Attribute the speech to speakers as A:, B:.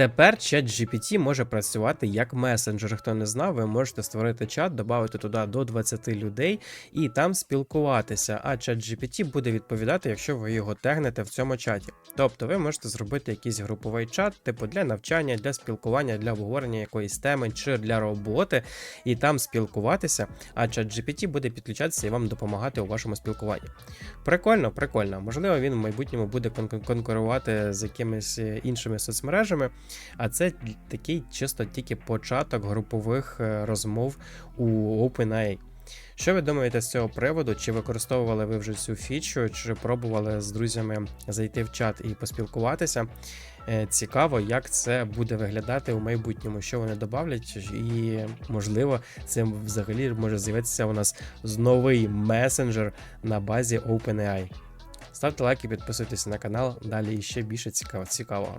A: Тепер чат GPT може працювати як месенджер. Хто не знав, ви можете створити чат, додати туди до 20 людей і там спілкуватися. А чат GPT буде відповідати, якщо ви його тегнете в цьому чаті. Тобто ви можете зробити якийсь груповий чат, типу для навчання, для спілкування, для обговорення якоїсь теми чи для роботи, і там спілкуватися. А чат GPT буде підключатися і вам допомагати у вашому спілкуванні. Прикольно, прикольно. Можливо, він в майбутньому буде кон- конкурувати з якимись е, іншими соцмережами. А це такий чисто тільки початок групових е, розмов у OpenAI. Що ви думаєте з цього приводу? Чи використовували ви вже цю фічу, чи пробували з друзями зайти в чат і поспілкуватися? Е, Цікаво, як це буде виглядати у майбутньому, що вони додавлять, і можливо, це взагалі може з'явитися у нас новий месенджер на базі OpenAI. Ставте лайки, підписуйтесь на канал, далі ще більше цікавого.